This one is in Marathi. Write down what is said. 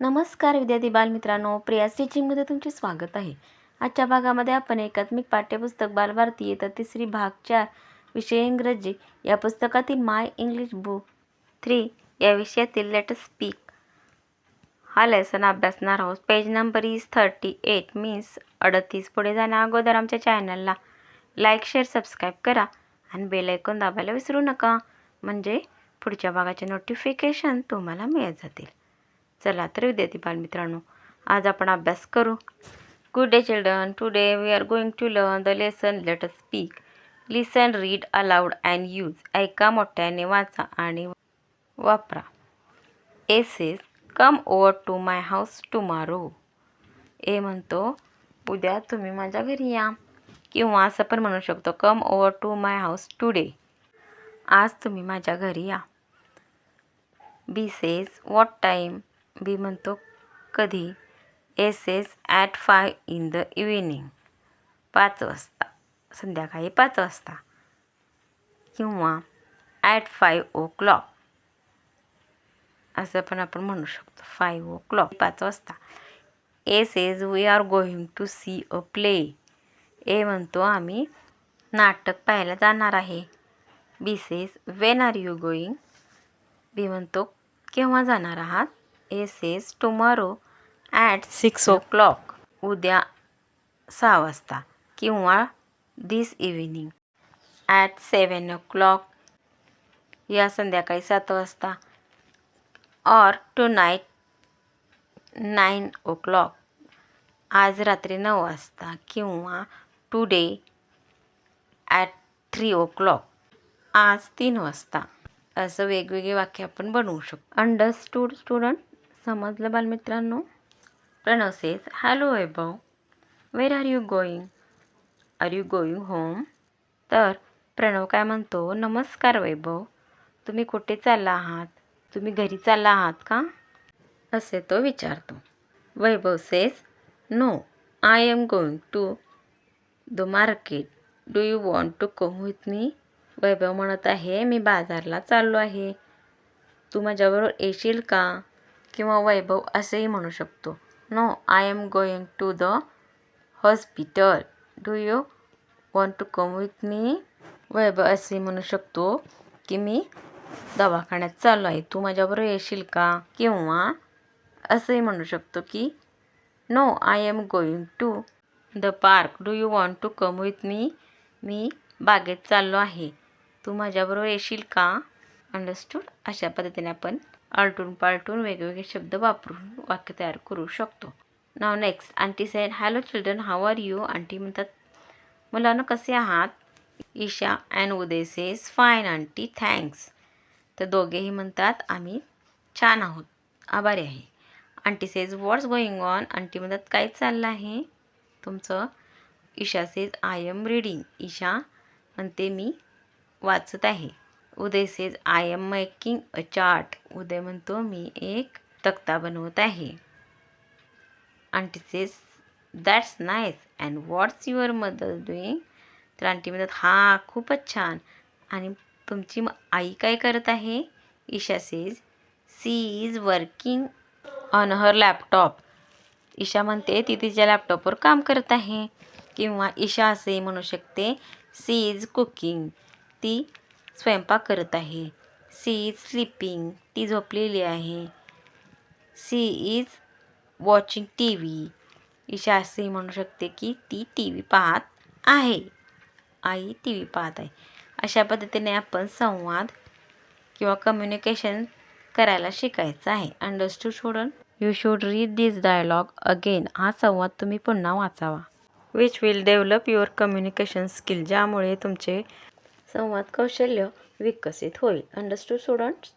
नमस्कार विद्यार्थी बालमित्रांनो प्रिया स्टिचिंगमध्ये तुमचे स्वागत आहे. आजच्या भागामध्ये आपण एकात्मिक पाठ्यपुस्तक बालभारती येतात तिसरी भाग चार विषय इंग्रजी. या पुस्तकातील माय इंग्लिश बुक थ्री या विषयातील लेट स्पीक. हा लेसन अभ्यासणार आहोत. Page number is thirty eight means अडतीस. पुढे जाण्या अगोदर आमच्या चॅनलला लाईक शेअर सबस्क्राईब करा आणि बेल ऐकून दाबायला विसरू नका. म्हणजे पुढच्या भागाचे नोटिफिकेशन तुम्हाला मिळत जातील. चला तर विद्यार्थी बालमित्रांनो आज आपण अभ्यास करू. Good day children today we are going to learn the lesson let us speak listen read aloud and use ऐका मोठ्याने वाचा आणि वापरा. A says come over to my house tomorrow A म्हणतो उद्या तुम्ही माझ्या घरी या. किंवा असं पण म्हणू शकतो come over to my house today आज तुम्ही माझ्या घरी या. B says what time B म्हणतो कधी? A says at five in the evening. पाच वाजता. संध्याकाळी पाच वाजता. किंवा ॲट फाय ओ क्लॉक. असं पण आपण म्हणू शकतो. Five o'clock. पाच वाजता. A says we are going to see a play. A म्हणतो आम्ही नाटक पाहायला जाणार आहे. B says when are you going B म्हणतो केव्हा जाणार आहात? A says tomorrow at six o'clock. उद्या सहा वाजता किंवा this evening at seven o'clock या संध्याकाळी सात वाजता. Or tonight nine o'clock आज रात्री नऊ वाजता किंवा today at three o'clock आज तीन वाजता. असं वेगवेगळे वाक्य आपण बनवू शकतो. अंडरस्टूड स्टुडंट समजलं बालमित्रांनो? Pranav says hello Vaibhav. Where are you going are you going home तर प्रणव काय म्हणतो? नमस्कार वैभव. तुम्ही कुठे चालला आहात? तुम्ही घरी चालला आहात का? असे तो विचारतो. Vaibhav says no I am going to the market do you want to come with me Vaibhav म्हणत आहे मी बाजारला चाललो आहे. तू माझ्याबरोबर येशील का? किंवा वैभव असेही म्हणू शकतो. No I am going to the hospital do you want to come with me Vaibhav असेही म्हणू शकतो की मी दवाखान्यात चाललो आहे. तू माझ्याबरोबर येशील का? किंवा असंही म्हणू शकतो की no I am going to the park do you want to come with me मी बागेत चाललो आहे. तू माझ्याबरोबर येशील का? अंडरस्टूड अशा पद्धतीने आपण आलटून पालटून वेगवेगळे शब्द वापरून वाक्य तयार करू शकतो. नाव next aunty says hello children how are you aunty म्हणतात मुलांना कसे आहात? Isha and Uday says fine aunty thanks तर दोघेही म्हणतात आम्ही छान आहोत आभारी आहे. Aunty says what's going on aunty म्हणतात काय चाललं आहे? तुमचं Isha says I am reading Isha म्हणते मी वाचत आहे. Uday says I am making a chart Uday म्हणतो मी एक तक्ता बनवत आहे. Aunty says that's nice and what's your mother doing तर आंटी म्हणतात हा खूपच छान. आणि तुमची आई काय करत आहे? Isha says she is working on her laptop Isha म्हणते ती तिच्या लॅपटॉपवर काम करत आहे. किंवा ईशा असेही म्हणू शकते सी इज कुकिंग ती स्वयंपाक करत आहे. सी इज स्लीपिंग ती झोपलेली आहे. She is watching T V Isha असे म्हणू शकते की ती टी व्ही पाहत आहे. आई टी व्ही पाहत आहे. अशा पद्धतीने आपण संवाद किंवा कम्युनिकेशन करायला शिकायचं आहे. Understood student you should read this dialogue again हा संवाद तुम्ही पुन्हा वाचावा. Which will develop your communication skill ज्यामुळे तुमचे संवाद कौशल्य विकसित होईल. Understood students